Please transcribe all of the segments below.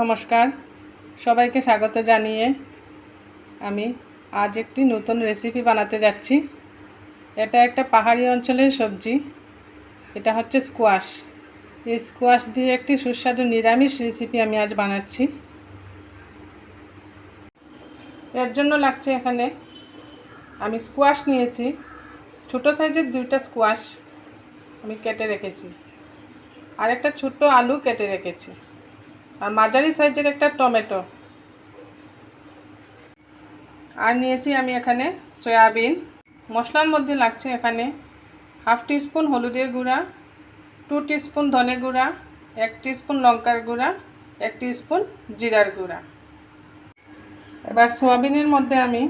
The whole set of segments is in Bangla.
নমস্কার। সবাইকে স্বাগত জানিয়ে আমি আজ একটি নতুন রেসিপি বানাতে যাচ্ছি। এটা একটা পাহাড়ি অঞ্চলের সবজি। এটা হচ্ছে স্কোয়াশ এই স্কোয়াশ দিয়ে একটি সুস্বাদু নিরামিষ রেসিপি আমি আজ বানাচ্ছি। এর জন্য লাগছে এখানে আমি স্কোয়াশ নিয়েছি। ছোটো সাইজের দুইটা স্কোয়াশ আমি কেটে রেখেছি। আর একটা ছোট্ট আলু কেটে রেখেছি। আর মাঝারি সাইজের একটা টমেটো। আর নিয়েছি আমি এখানে সয়াবিন। মশলার মধ্যে লাগছে এখানে হাফ টিস্পুন হলুদের গুঁড়া, টু টিস্পুন ধনে গুঁড়া, এক টিস্পুন লঙ্কার গুঁড়া, এক টিস্পুন জিরার গুঁড়া। এবার সোয়াবিনের মধ্যে আমি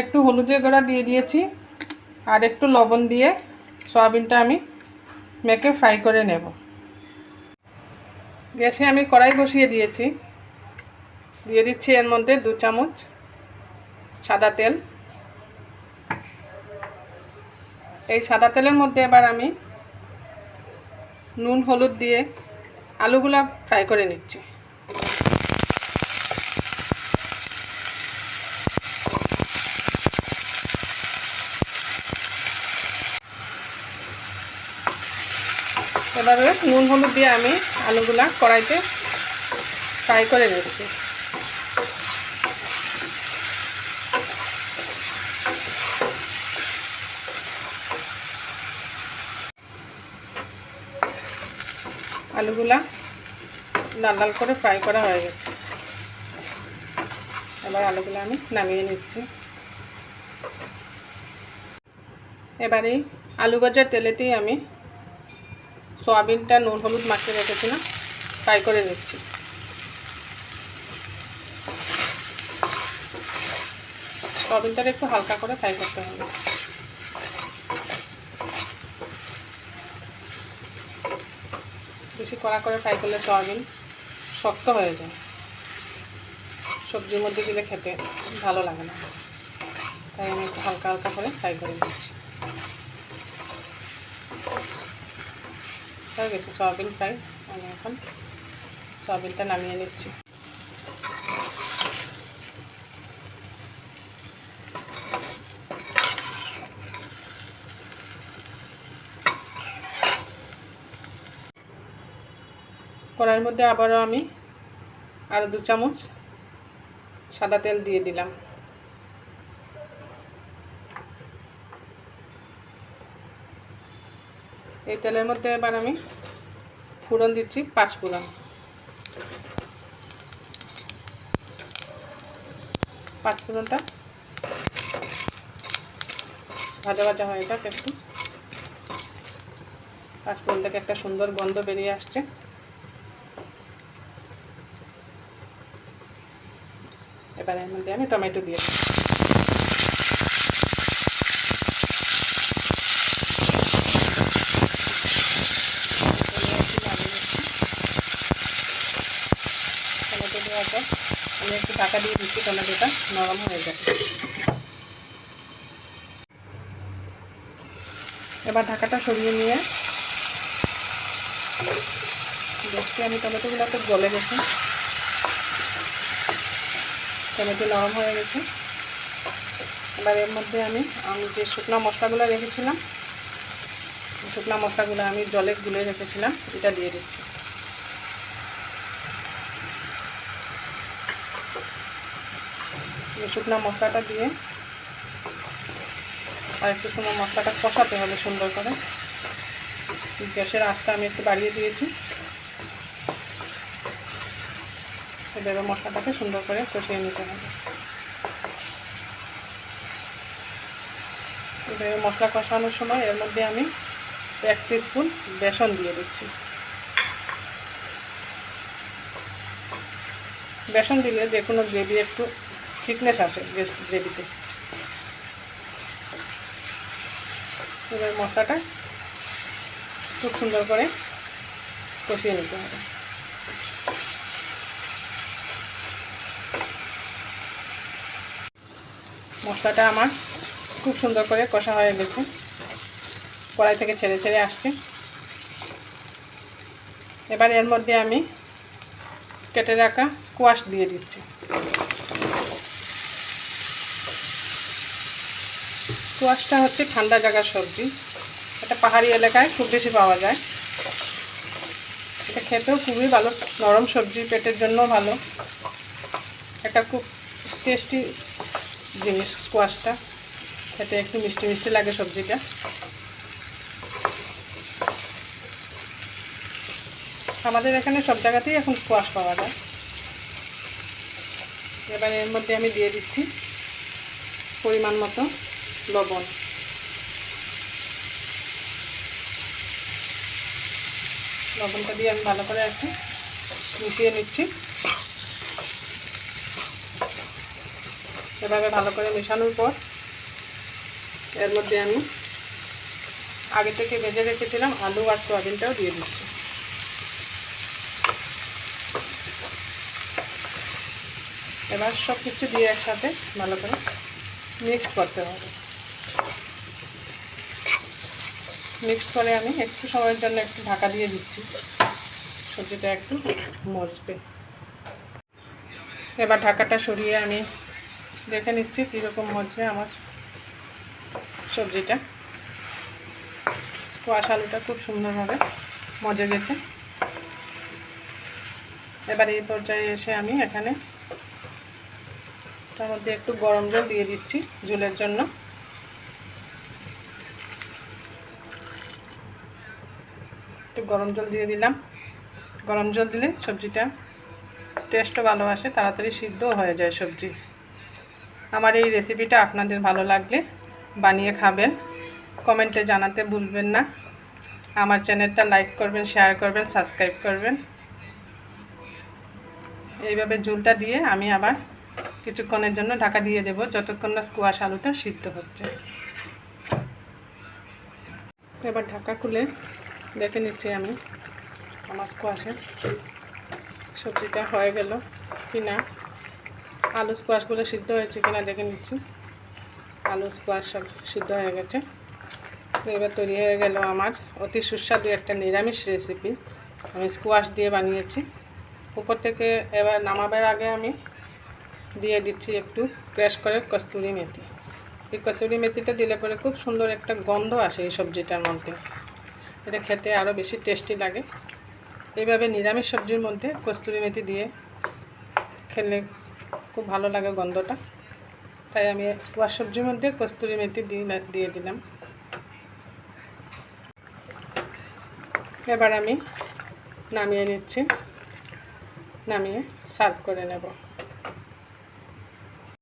একটু হলুদের গুঁড়া দিয়ে দিয়েছি আর একটু লবণ দিয়ে সয়াবিনটা আমি মেখে ফ্রাই করে নেব। গ্যাসে আমি কড়াই বসিয়ে দিয়েছি। দিয়ে দিচ্ছি এর মধ্যে দু চামচ সাদা তেল। এই সাদা তেলের মধ্যে এবার আমি নুন, হলুদ দিয়ে আলুগুলা ফ্রাই করে নিচ্ছি। এভাবে নুন, হলুদ দিয়ে আমি আলুগুলা কড়াইতে ফ্রাই করে নিচ্ছি। আলুগুলা লাল লাল করে ফ্রাই করা হয়ে গেছে। এবার আলুগুলো আমি নামিয়ে নিচ্ছি। এবারে আলু ভাজার তেলেতেই আমি সোয়াবিনটা নুন হলুদ মাখিয়ে রেখেছিলাম ফ্রাই করে নিচ্ছি। সোয়াবিনটাকে একটু হালকা করে ফ্রাই করতে হবে। বেশি কড়া করে ফ্রাই করলে সয়াবিন শক্ত হয়ে যায়। সবজির মধ্যে দিলে খেতে ভালো লাগে না। তাই আমি একটু হালকা হালকা করে ফ্রাই করে নিচ্ছি। হয়ে গেছে, সয়াবিন ফ্রাই। আমি এখন সয়াবিনটা নামিয়ে নিচ্ছি। কড়াইয়ের মধ্যে আবারও আমি আরও দু চামচ সাদা তেল দিয়ে দিলাম। এই তেলের মধ্যে এবার আমি ফুরন দিচ্ছি পাঁচ ফুরন পাঁচ ফুরনটা ভাজা ভাজা হয়ে যাক একটু। পাঁচ ফুরন থেকে একটা সুন্দর গন্ধ বেরিয়ে আসছে। এবার মধ্যে আমি টমেটো দিয়ে দিই টমেটো দেওয়ার পর আমি একটু ঢাকা দিয়ে দিচ্ছি টমেটোটা, নরম হয়ে যাবে। এবার ঢাকাটা সরিয়ে নিয়ে দেখছি আমি টমেটোগুলো তো গলে গেছে। টমেটো নরম হয়ে গেছে। এবার এর মধ্যে আমি আমি যে শুকনো মশলাগুলো রেখেছিলাম, শুকনো মশলাগুলো আমি জলে গুলে রেখেছিলাম, এটা দিয়ে দিচ্ছি। শুকনো মশলাটা দিয়ে আর একটু সময় মশলাটা কষাতে হবে সুন্দর করে। গ্যাসের আঁচটা আমি একটু বাড়িয়ে দিয়েছি। এভাবে মশলাটাকে সুন্দর করে কষিয়ে নিতে হবে। এভাবে মশলা কষানোর সময় এর মধ্যে আমি এক স্পুন বেসন দিয়ে দিচ্ছি। বেসন দিলে যে কোনো গ্রেভি একটু চিকনেস আসে গ্রেভিতে এবার মশলাটা খুব সুন্দর করে কষিয়ে নিতে হবে। মশলাটা আমার খুব সুন্দর করে কষা হয়ে গেছে। কড়াই থেকে ছেড়ে ছেড়ে আসছে। এবার এর মধ্যে আমি কেটে রাখা স্কোয়াশ দিয়ে দিচ্ছি। স্কোয়াশটা হচ্ছে ঠান্ডা জায়গার সবজি। এটা পাহাড়ি এলাকায় খুব বেশি পাওয়া যায়। এটা খেতেও খুবই ভালো। নরম সবজি, পেটের জন্য ভালো। এটা খুব টেস্টি জিনিস স্কোয়াশটা। খেতে একটু মিষ্টি মিষ্টি লাগে সবজিটা। আমাদের এখানে সব জায়গাতেই এখন স্কোয়াশ পাওয়া যায়। এবার এর মধ্যে আমি দিয়ে দিচ্ছি পরিমাণ মতো লবণ। লবণটা দিয়ে আমি ভালো করে একটু মিশিয়ে নিচ্ছি। এভাবে ভালো করে মেশানোর পর এর মধ্যে আমি আগে থেকে ভেজে রেখেছিলাম আলু আর সোয়াবিনটাও দিয়ে দিচ্ছি। এবার সব কিছু দিয়ে একসাথে ভালো করে মিক্সড করতে হবে। মিক্সড করে আমি একটু সময়ের জন্য একটু ঢাকা দিয়ে দিচ্ছি। সবজিটা একটু মজবে। এবার ঢাকাটা সরিয়ে আমি দেখে নিচ্ছি কীরকম মজবে আমার সবজিটা। স্কোয়াশ আলুটা খুব সুন্দরভাবে মজে গেছে। এবার এই পর্যায়ে এসে আমি এখানে তার মধ্যে একটু গরম জল দিয়ে দিচ্ছি ঝোলের জন্য। একটু গরম জল দিয়ে দিলাম। গরম জল দিলে সবজিটা টেস্টও ভালো আসে, তাড়াতাড়ি সিদ্ধও হয়ে যায় সবজি। আমার এই রেসিপিটা আপনাদের ভালো লাগলে বানিয়ে খাবেন। কমেন্টে জানাতে ভুলবেন না। আমার চ্যানেলটা লাইক করবেন শেয়ার করবেন সাবস্ক্রাইব করবেন। এইভাবে ঝুলটা দিয়ে আমি আবার কিছুক্ষণের জন্য ঢাকা দিয়ে দেব। যতক্ষণ না স্কোয়াশ আলুটা সিদ্ধ হচ্ছে। এবার ঢাকা খুলে দেখে নিচ্ছি আমি আমার স্কোয়াশের সবজিটা হয়ে গেল কি না। আলু স্কোয়াশগুলো সিদ্ধ হয়েছে কিনা দেখে নিচ্ছি। আলু স্কোয়াশ সব সিদ্ধ হয়ে গেছে। এবার তৈরি হয়ে গেল আমার অতি সুস্বাদু একটা নিরামিষ রেসিপি আমি স্কোয়াশ দিয়ে বানিয়েছি। উপর থেকে এবার নামাবার আগে আমি দিয়ে দিচ্ছি একটু ক্র্যাশ করে কস্তুরি মেথি। এই কস্তুরি মেথিটা দিলে পরে খুব সুন্দর একটা গন্ধ আসে এই সবজিটার মধ্যে। এটা খেতে আরও বেশি টেস্টি লাগে। এইভাবে নিরামিষ সবজির মধ্যে কস্তুরি মেথি দিয়ে খেলে খুব ভালো লাগে গন্ধটা। তাই আমি স্কোয়াশ সবজির মধ্যে কস্তুরি মেথি দিয়ে দিলাম। এবার আমি নামিয়ে নিচ্ছি। নামিয়ে সার্ভ করে নেব।